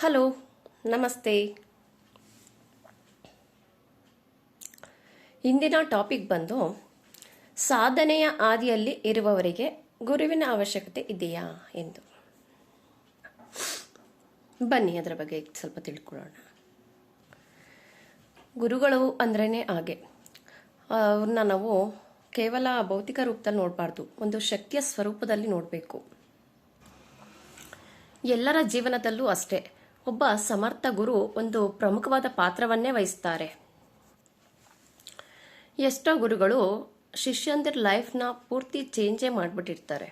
Hello, ನಮಸ್ತೆ. ಇಂದಿನ topic ಬಂದು, ಸಾಧನೆಯ ಆದಿಯಲ್ಲಿ ಇರುವವರಿಗೆ ಗುರುವಿನ ಅವಶ್ಯಕತೆ ಇದೆಯಾ ಎಂದು. ಬನ್ನಿ, ಅದರ ಬಗ್ಗೆ ಸ್ವಲ್ಪ ತಿಳ್ಕೊಳ್ಳೋಣ. ಗುರುಗಳು ಅಂದ್ರೇ ಹಾಗೆ. ಅವ್ರನ್ನ ನಾವು ಕೇವಲ ಭೌತಿಕ ರೂಪದಲ್ಲಿ ನೋಡಬಾರ್ದು, ಒಂದು ಶಕ್ತಿಯ ಸ್ವರೂಪದಲ್ಲಿ ನೋಡಬೇಕು. ಎಲ್ಲರ ಜೀವನದಲ್ಲೂ ಅಷ್ಟೇ. ಒಬ್ಬ ಸಮರ್ಥ ಗುರು ಒಂದು ಪ್ರಮುಖವಾದ ಪಾತ್ರವನ್ನೇ ವಹಿಸ್ತಾರೆ. ಎಷ್ಟೋ ಗುರುಗಳು ಶಿಷ್ಯಂದಿರ ಲೈಫ್ನ ಪೂರ್ತಿ ಚೇಂಜೇ ಮಾಡಿಬಿಟ್ಟಿರ್ತಾರೆ.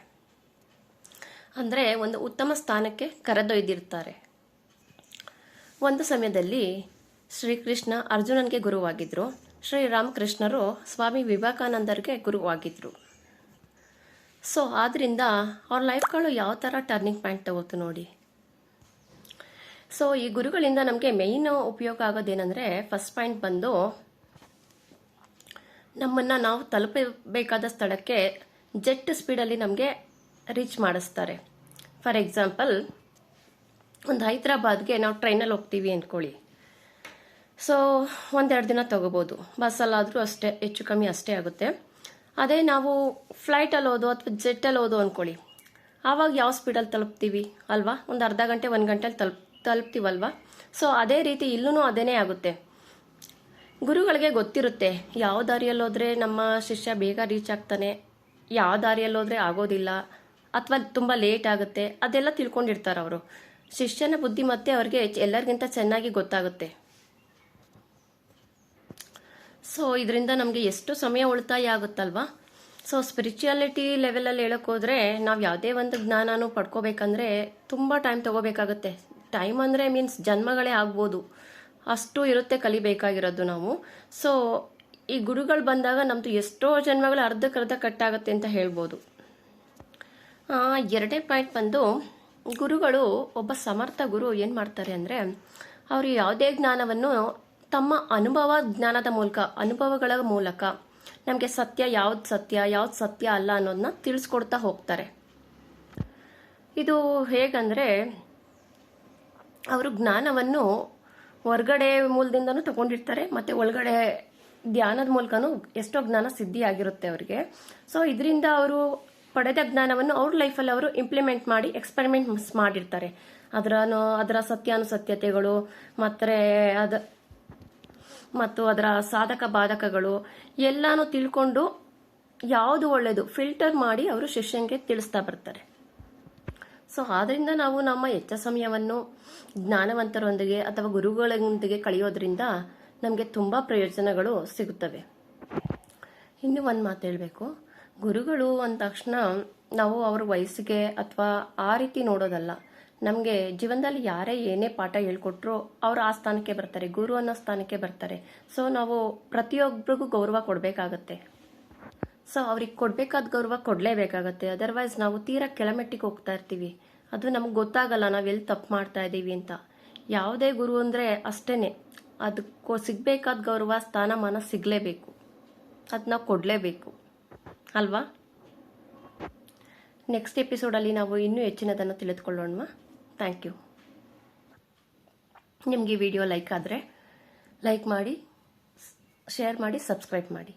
ಅಂದರೆ ಒಂದು ಉತ್ತಮ ಸ್ಥಾನಕ್ಕೆ ಕರೆದೊಯ್ದಿರ್ತಾರೆ. ಒಂದು ಸಮಯದಲ್ಲಿ ಶ್ರೀಕೃಷ್ಣ ಅರ್ಜುನನಿಗೆ ಗುರುವಾಗಿದ್ದರು ಶ್ರೀರಾಮಕೃಷ್ಣರು ಸ್ವಾಮಿ ವಿವೇಕಾನಂದರಿಗೆ ಗುರುವಾಗಿದ್ದರು ಸೊ ಆದ್ದರಿಂದ ಅವ್ರ ಲೈಫ್ಗಳು ಯಾವ ಥರ ಟರ್ನಿಂಗ್ ಪಾಯಿಂಟ್ ತಗೋತು ನೋಡಿ. ಸೊ ಈ ಗುರುಗಳಿಂದ ನಮಗೆ ಮೇಯ್ನ್ ಉಪಯೋಗ ಆಗೋದೇನೆಂದರೆ ಫಸ್ಟ್ ಪಾಯಿಂಟ್ ಬಂದು, ನಮ್ಮನ್ನು ನಾವು ತಲುಪಬೇಕಾದ ಸ್ಥಳಕ್ಕೆ ಜೆಟ್ ಸ್ಪೀಡಲ್ಲಿ ನಮಗೆ ರೀಚ್ ಮಾಡಿಸ್ತಾರೆ. ಫಾರ್ ಎಕ್ಸಾಂಪಲ್ ಒಂದು ಹೈದ್ರಾಬಾದ್ಗೆ ನಾವು ಟ್ರೈನಲ್ಲಿ ಹೋಗ್ತೀವಿ ಅಂದ್ಕೊಳ್ಳಿ. ಸೊ ಒಂದೆರಡು ದಿನ ತಗೋಬೋದು. ಬಸ್ಸಲ್ಲಾದರೂ ಅಷ್ಟೇ, ಹೆಚ್ಚು ಕಮ್ಮಿ ಅಷ್ಟೇ ಆಗುತ್ತೆ. ಅದೇ ನಾವು ಫ್ಲೈಟಲ್ಲಿ ಹೋದೋ ಅಥವಾ ಜೆಟ್ಟಲ್ಲಿ ಹೋದೋ ಅಂದ್ಕೊಳ್ಳಿ. ಆವಾಗ ಯಾವ ಸ್ಪೀಡಲ್ಲಿ ತಲುಪ್ತೀವಿ, ಅಲ್ವಾ? ಒಂದು ಅರ್ಧ ಗಂಟೆ, ಒಂದು ಗಂಟೆಲಿ ತಲುಪ್ ತಲುಪ್ತೀವಲ್ವಾ? ಸೊ ಅದೇ ರೀತಿ ಇಲ್ಲೂ ಅದೇನೇ ಆಗುತ್ತೆ. ಗುರುಗಳಿಗೆ ಗೊತ್ತಿರುತ್ತೆ, ಯಾವ ದಾರಿಯಲ್ಲಿ ಹೋದರೆ ನಮ್ಮ ಶಿಷ್ಯ ಬೇಗ ರೀಚ್ ಆಗ್ತಾನೆ, ಯಾವ ದಾರಿಯಲ್ಲಿ ಹೋದರೆ ಆಗೋದಿಲ್ಲ, ಅಥವಾ ತುಂಬ ಲೇಟ್ ಆಗುತ್ತೆ, ಅದೆಲ್ಲ ತಿಳ್ಕೊಂಡಿರ್ತಾರೆ ಅವರು. ಶಿಷ್ಯನ ಬುದ್ಧಿ ಮತ್ತೆ ಅವ್ರಿಗೆ ಎಲ್ಲರಿಗಿಂತ ಚೆನ್ನಾಗಿ ಗೊತ್ತಾಗುತ್ತೆ. ಸೊ ಇದರಿಂದ ನಮಗೆ ಎಷ್ಟು ಸಮಯ ಉಳಿತಾಯ ಆಗುತ್ತಲ್ವಾ? ಸೊ ಸ್ಪಿರಿಚುಯಾಲಿಟಿ ಲೆವೆಲಲ್ಲಿ ಹೇಳೋಕ್ಕೋದ್ರೆ ನಾವು ಯಾವುದೇ ಒಂದು ಜ್ಞಾನನೂ ಪಡ್ಕೋಬೇಕಂದ್ರೆ ತುಂಬ ಟೈಮ್ ತಗೋಬೇಕಾಗುತ್ತೆ. ಟೈಮ್ ಅಂದರೆ ಮೀನ್ಸ್ ಜನ್ಮಗಳೇ ಆಗ್ಬೋದು. ಅಷ್ಟು ಇರುತ್ತೆ ಕಲಿಬೇಕಾಗಿರೋದು ನಾವು. ಸೊ ಈ ಗುರುಗಳು ಬಂದಾಗ ನಮ್ಮದು ಎಷ್ಟೋ ಜನ್ಮಗಳು ಅರ್ಧಕ್ಕರ್ಧ ಕಟ್ಟಾಗುತ್ತೆ ಅಂತ ಹೇಳ್ಬೋದು. ಎರಡನೇ ಪಾಯಿಂಟ್ ಬಂದು, ಗುರುಗಳು, ಒಬ್ಬ ಸಮರ್ಥ ಗುರು ಏನು ಮಾಡ್ತಾರೆ ಅಂದರೆ, ಅವರು ಯಾವುದೇ ಜ್ಞಾನವನ್ನು ತಮ್ಮ ಅನುಭವ ಜ್ಞಾನದ ಮೂಲಕ, ಅನುಭವಗಳ ಮೂಲಕ, ನಮಗೆ ಸತ್ಯ ಯಾವ್ದು ಸತ್ಯ ಯಾವ್ದು ಸತ್ಯ ಅಲ್ಲ ಅನ್ನೋದನ್ನ ತಿಳಿಸ್ಕೊಡ್ತಾ ಹೋಗ್ತಾರೆ. ಇದು ಹೇಗಂದರೆ ಅವರು ಜ್ಞಾನವನ್ನು ಹೊರಗಡೆ ಮೂಲದಿಂದನೂ ತಗೊಂಡಿರ್ತಾರೆ, ಮತ್ತು ಒಳಗಡೆ ಧ್ಯಾನದ ಮೂಲಕನೂ ಎಷ್ಟೋ ಜ್ಞಾನ ಸಿದ್ಧಿಯಾಗಿರುತ್ತೆ ಅವರಿಗೆ. ಸೊ ಇದರಿಂದ ಅವರು ಪಡೆದ ಜ್ಞಾನವನ್ನು ಅವ್ರ ಲೈಫಲ್ಲಿ ಅವರು ಇಂಪ್ಲಿಮೆಂಟ್ ಮಾಡಿ ಎಕ್ಸ್ಪೆರಿಮೆಂಟ್ ಮಾಡಿರ್ತಾರೆ. ಅದರ ಅದರ ಸತ್ಯಾನುಸತ್ಯತೆಗಳು, ಮತ್ತು ಅದ, ಮತ್ತು ಅದರ ಸಾಧಕ ಬಾಧಕಗಳು ಎಲ್ಲಾನು ತಿಳ್ಕೊಂಡು ಯಾವುದು ಒಳ್ಳೆಯದು ಫಿಲ್ಟರ್ ಮಾಡಿ ಅವರು ಶಿಷ್ಯಂಗೆ ತಿಳಿಸ್ತಾ ಬರ್ತಾರೆ. ಸೊ ಆದ್ರಿಂದ ನಾವು ನಮ್ಮ ಹೆಚ್ಚ ಸಮಯವನ್ನು ಜ್ಞಾನವಂತರೊಂದಿಗೆ ಅಥವಾ ಗುರುಗಳೊಂದಿಗೆ ಕಳೆಯೋದ್ರಿಂದ ನಮಗೆ ತುಂಬ ಪ್ರಯೋಜನಗಳು ಸಿಗುತ್ತವೆ. ಇನ್ನು ಒಂದು ಮಾತು ಹೇಳಬೇಕು. ಗುರುಗಳು ಅಂದ ತಕ್ಷಣ ನಾವು ಅವ್ರ ವಯಸ್ಸಿಗೆ ಅಥವಾ ಆ ರೀತಿ ನೋಡೋದಲ್ಲ. ನಮಗೆ ಜೀವನದಲ್ಲಿ ಯಾರೇ ಏನೇ ಪಾಠ ಹೇಳ್ಕೊಟ್ರು ಅವರು ಆ ಸ್ಥಾನಕ್ಕೆ ಬರ್ತಾರೆ, ಗುರು ಅನ್ನೋ ಸ್ಥಾನಕ್ಕೆ ಬರ್ತಾರೆ. ಸೊ ನಾವು ಪ್ರತಿಯೊಬ್ಬರಿಗೂ ಗೌರವ ಕೊಡಬೇಕಾಗತ್ತೆ. ಸೊ ಅವ್ರಿಗೆ ಕೊಡಬೇಕಾದ ಗೌರವ ಕೊಡಲೇಬೇಕಾಗತ್ತೆ. ಅದರ್ವೈಸ್ ನಾವು ತೀರಾ ಕೆಳಮೆಟ್ಟಿಗೆ ಹೋಗ್ತಾ ಇರ್ತೀವಿ. ಅದು ನಮ್ಗೆ ಗೊತ್ತಾಗಲ್ಲ, ನಾವು ಎಲ್ಲಿ ತಪ್ಪು ಮಾಡ್ತಾ ಇದ್ದೀವಿ ಅಂತ. ಯಾವುದೇ ಗುರು ಅಂದರೆ ಅಷ್ಟೇ ಅದಕ್ಕೂ ಸಿಗಬೇಕಾದ ಗೌರವ, ಸ್ಥಾನಮಾನ ಸಿಗಲೇಬೇಕು. ಅದು ನಾವು ಕೊಡಲೇಬೇಕು. ಅಲ್ವಾ? ನೆಕ್ಸ್ಟ್ ಎಪಿಸೋಡಲ್ಲಿ ನಾವು ಇನ್ನೂ ಹೆಚ್ಚಿನದನ್ನು ತಿಳಿದುಕೊಳ್ಳೋಣ ಥ್ಯಾಂಕ್ ಯು ನಿಮಗೆ ವಿಡಿಯೋ ಲೈಕ್ ಆದರೆ ಲೈಕ್ ಮಾಡಿ ಶೇರ್ ಮಾಡಿ ಸಬ್ಸ್ಕ್ರೈಬ್ ಮಾಡಿ.